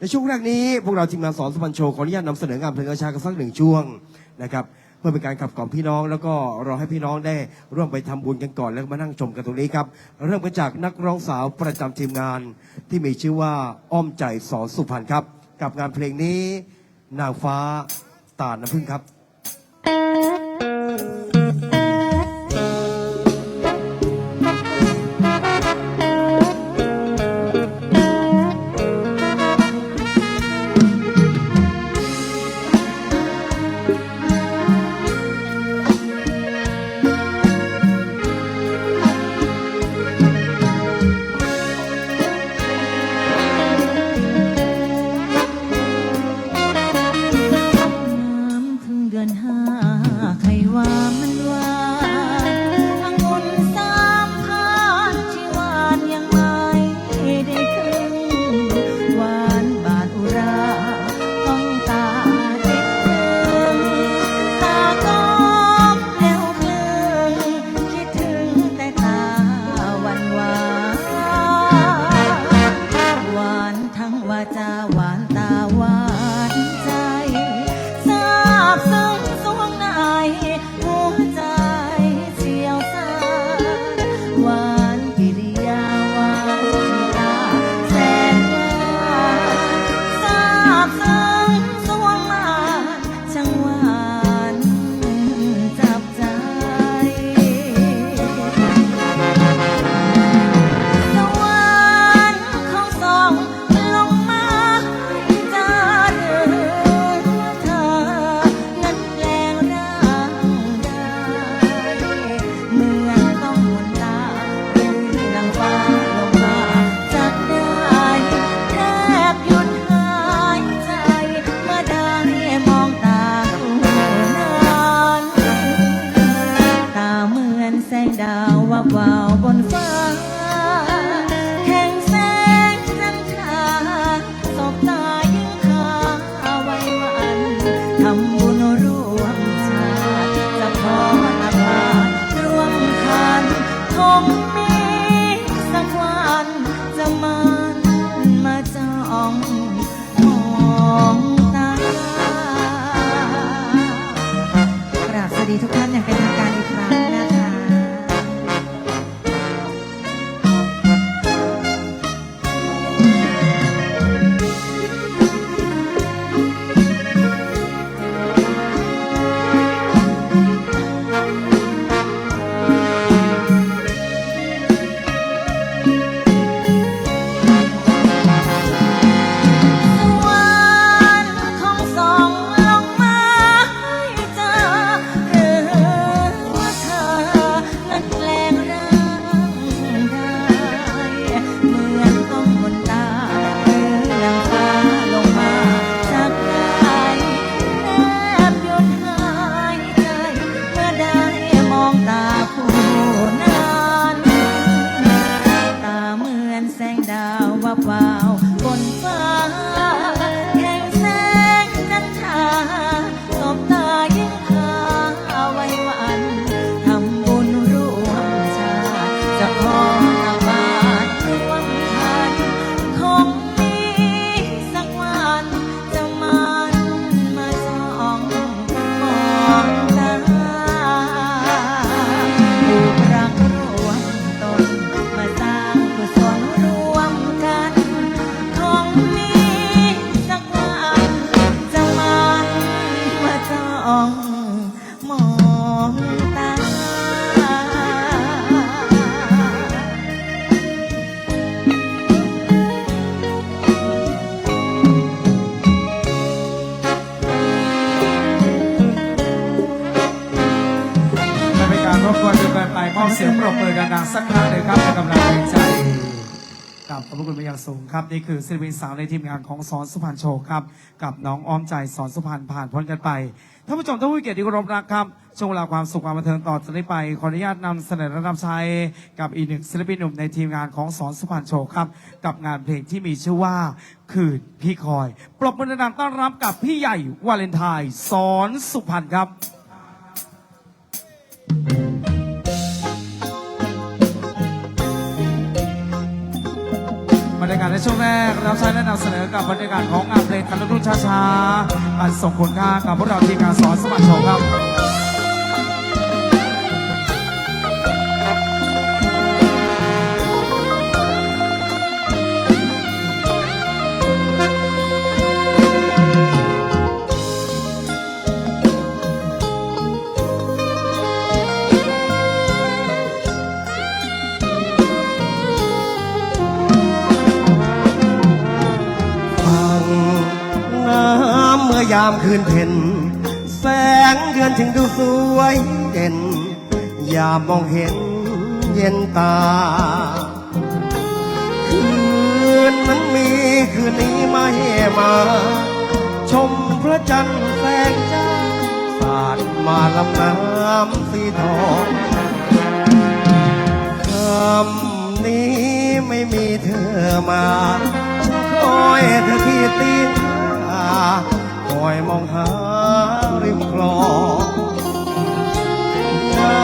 ในช่วงแรกนี้พวกเราทีมงานสอนสุพรรณโชว์ขออนุญาตนำเสนองานเพลงกระชากันสักหนึ่งช่วงนะครับเพื่อเป็นการขับกล่อมพี่น้อง แล้วก็รอให้พี่น้องได้ร่วมไปทำบุญกันก่อนแล้วก็มานั่งชมกันตรงนี้ครับเริ่มกันจากนักร้องสาวประจำทีมงาน ที่มีชื่อว่าอ้อมใจสอนสุพรรณครับ กับงานเพลงนี้นางฟ้าตาน้ำพึ่งครับ ร นแสงดาววับวาวบนฟ้า ติจะ ดังๆสักครั้งหนึ่งครับเป็นกำลังใจกับขอบพระคุณเป็นอย่างสูงครับ นี่คือศิลปินสาวในทีมงานของสอนสุพรรณโชว์ครับ กับน้องอ้อมใจสอนสุพรรณผ่านพ้นกันไปท่านผู้ชมท่านผู้เกียรติที่เคารพรักครับช่วงเวลาความสุขความบันเทิงต่อจากนี้ไป ขออนุญาตนำเสนอระดับชัยกับอีกหนึ่งศิลปินหนุ่มในทีมงานของสอนสุพรรณโชว์ครับ กับงานเพลงที่มีชื่อว่าคืนพี่คอย ปรบมือดังต้อนรับกับพี่ใหญ่วาเลนไทน์สอนสุพรรณครับ ยากาศในช่วงแรกรับใช้และนำเสนอกับบรรยากาศของงานเพลงคันรุ่นช้าๆการส่งคุณค่ากับพวกเราทีมงานสอนสมัครโชว์ครับ ยามคืนเพ็ญแสงเดือนถึงดูสวยเด่น ยามมองเห็นเย็นตา คืนนั้นมีคืนนี้มาเฮมา ชมพระจันทร์แสงจ้าสาดมาลำน้ำสีทองคำนี้ไม่มีเธอมาคอยเธอที่ตีนหา อยมองหาริมคลองหนา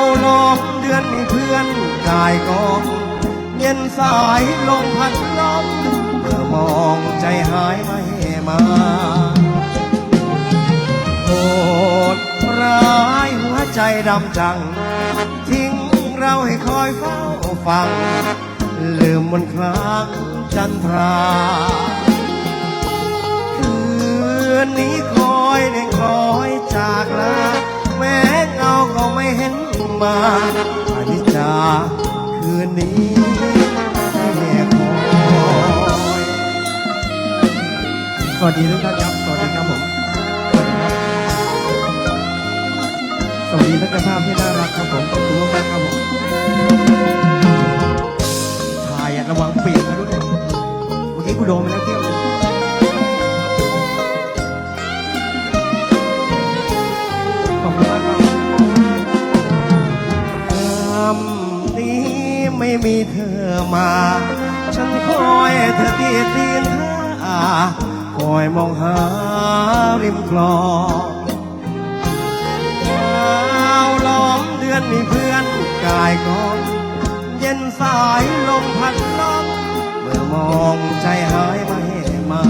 วลมเดือนมีเพื่อนกายกอง เย็นสายลมพัดลมเมื่อมองใจหายไม่มาโหดร้ายหัวใจดำจัง ทิ้งเราให้คอยเฝ้าฟัง ลืมมันครั้งจันทรา นนี้คอยเด่งคอยจากลาแม้เงาก็ไม่เห็นมาอนิจจาคืนนี้แม่คอยสวัสดีทุกท่านครับสวัสดีครับผมสวัสดีท่านเจ้าภาพที่น่ารักครับผมขอบคุณมากครับผมถ่ายระวังเปียกนะด้วยเมื่อกี้กูโดนไปแล้วที่ ไม่มีเธอมา ฉันคอยเธอที่ตีนหาคอยมองหาริมคลองดาวล้อมเดือนมีเพื่อนกายกองเย็นสายลมพัดลมเมื่อมองใจหายไม่มา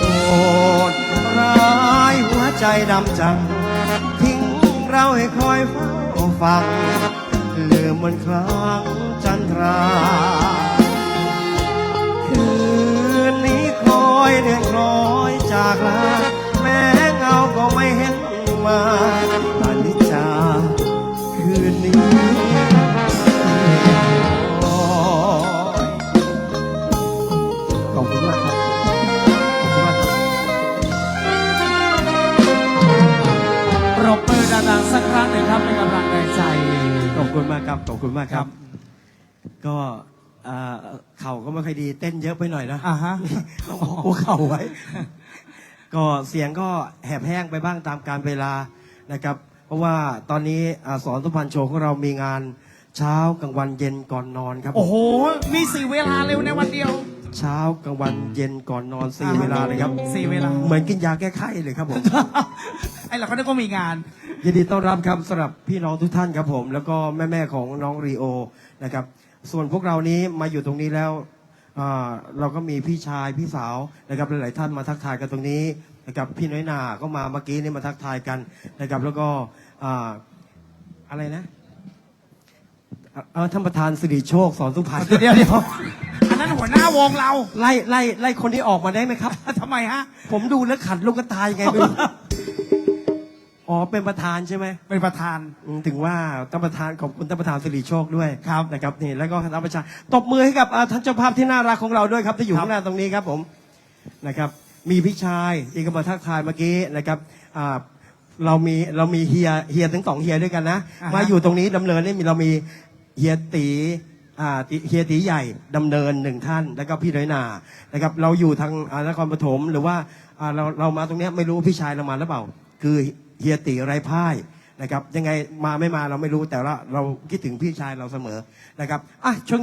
โอดร้ายหัวใจดำจังทิ้งเราให้คอยเฝ้าฟัง มันคลางจันทรา คืนนี้คอยเดือนคล้อยจากลาแม้เงาก็ไม่เห็นมา ครับขอบคุณมากคครัรับบก็อ่าเข่าก็ไม่ค่อยดีเต้นเยอะไปหน่อยนะอ่าฮะต้องหัวเข่าไว้ ก็เสียงก็แหบแห้งไปบ้างตามการเวลานะครับ เพราะว่าตอนนี้อาสอนสุพรรณโชว์ของเรามีงานเช้ากลางวันเย็นก่อนนอนครับ โอ้โห มีสี่เวลาเร็วในวันเดียว เช้ากลางวันเย็นก่อนนอนสี่อ่าเวลาเลยครับ สี่เวลา เหมือนกินยาแก้ไข้เลยครับผม ไอ้เราก็นึกว่ามีงาน ยินดีต้อนรับครับสำหรับพี่น้องทุกท่านครับผม แล้วก็แม่ๆของน้องรีโอนะครับ ส่วนพวกเรานี้มาอยู่ตรงนี้แล้วอ่าเราก็มีพี่ชายพี่สาวนะครับหลายๆท่านมาทักทายกันตรงนี้นะครับพี่น้อยหนาก็มาเมื่อกี้นี่มาทักทายกันนะครับ แล้วก็อ่าอะไรนะอ่าเอ่อท่านประธานสิริโชคสอนสุพรรณเดี๋ยวเดี๋ยวอันนั้นหัวหน้าวงเราไล่ไล่ไล่คนที่ออกมาได้ไหมครับ ทำไมฮะ ผมดูแล้วขัดลูกตายังไงไม่รู้ อ๋อเป็นประธานใช่ไหมเป็นประธาน อืมถึงว่าท่านประธานขอบคุณท่านประธานสิริโชคด้วยครับนะครับนี่แล้วก็ท่านประชาตบมือให้กับอ่าท่านเจ้าภาพที่น่ารักของเราด้วยครับที่อยู่ครับ ข้างหน้าตรงนี้ครับผมนะครับ มีพี่ชายที่ก็มาทักทายเมื่อกี้นะครับอ่าเรามีเรามีเฮียเฮียทั้งสองเฮียด้วยกันนะ อ่าฮะ มาอยู่ตรงนี้ดำเนินนี่มีเรามีเฮียตีอ่าติเฮียตีใหญ่ดำเนินหนึ่งท่านแล้วก็พี่น้อยหนานะครับ เราอยู่ทางอ่านครปฐมหรือว่าอ่าเราเรามาตรงเนี้ยไม่รู้พี่ชายเรามาหรือเปล่า คือ เฮียตีไรพ่ายนะครับ ยังไงมาไม่มาเราไม่รู้แต่ว่าเราคิดถึงพี่ชายเราเสมอนะครับอะช่วงนี้